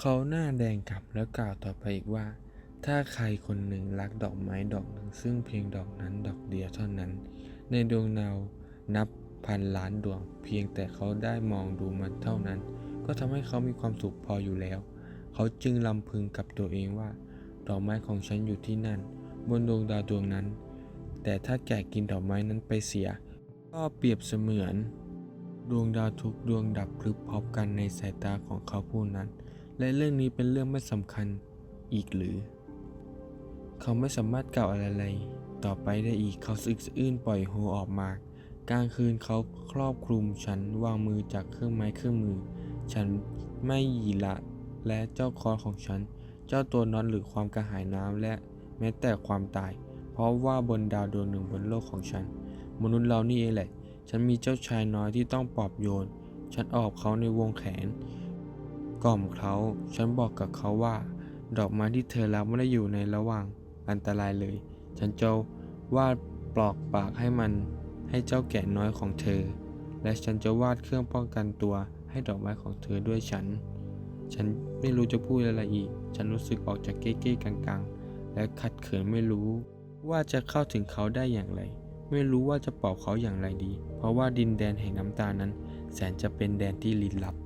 เขาหน้าแดงกลับแล้วกล่าวต่อไปอีกว่า ถ้าใครคนหนึ่งรักดอกไม้ดอกหนึ่งซึ่งเพียงดอกนั้นดอกเดียวเท่านั้น ในดวงดาวนับพันล้านดวง เพียงแต่เขาได้มองดูมันเท่านั้น ก็ทำให้เขามีความสุขพออยู่แล้ว เขาจึงลำพึงกับตัวเองว่า ดอกไม้ของฉันอยู่ที่นั่น บนดวงดาวดวงนั้น แต่ถ้าแกะกินดอกไม้นั้นไปเสีย ก็เปรียบเสมือน ดวงดาวทุกดวงดับพลึบพร้อมกันในสายตาของเขาผู้นั้น และเรื่องนี้เป็นเรื่องไม่สำคัญอีกหรือ เขาไม่สามารถกล่าวอะไรๆต่อไปได้อีกเขาสึกสะอื้นปล่อยโฮออกมากลางคืนเขาครอบคลุมฉันวางมือจากเครื่องไม้เครื่องมือ ฉันไม่หยีละและเจ้าคอของฉัน เจ้าตัวนอตหรือความกระหายน้ำและแม้แต่ความตาย เพราะว่าบนดาวดวงหนึ่งบนโลกของฉัน มนุษย์เรานี่เองแหละ ฉันมีเจ้าชายน้อยที่ต้องปลอบโยน ฉันออกเขาในวงแขน กล่อมเขา ฉันบอกกับเขาว่า ดอกไม้ที่เธอรับไม่ได้อยู่ในระหว่างอันตรายเลย ฉันจะวาดปลอกปากให้มันให้เจ้าแก่น้อยของเธอ และฉันจะวาดเครื่องป้องกันตัวให้ดอกไม้ของเธอด้วยฉัน ฉันไม่รู้จะพูดอะไรอีก ฉันรู้สึกออกจากเก้ๆกังๆ และขัดเขินไม่รู้ ว่าจะเข้าถึงเขาได้อย่างไร ไม่รู้ว่าจะปลอบเขาอย่างไรดี เพราะว่าดินแดนแห่งน้ำตานั้น แสนจะเป็นแดนที่ลี้ลับ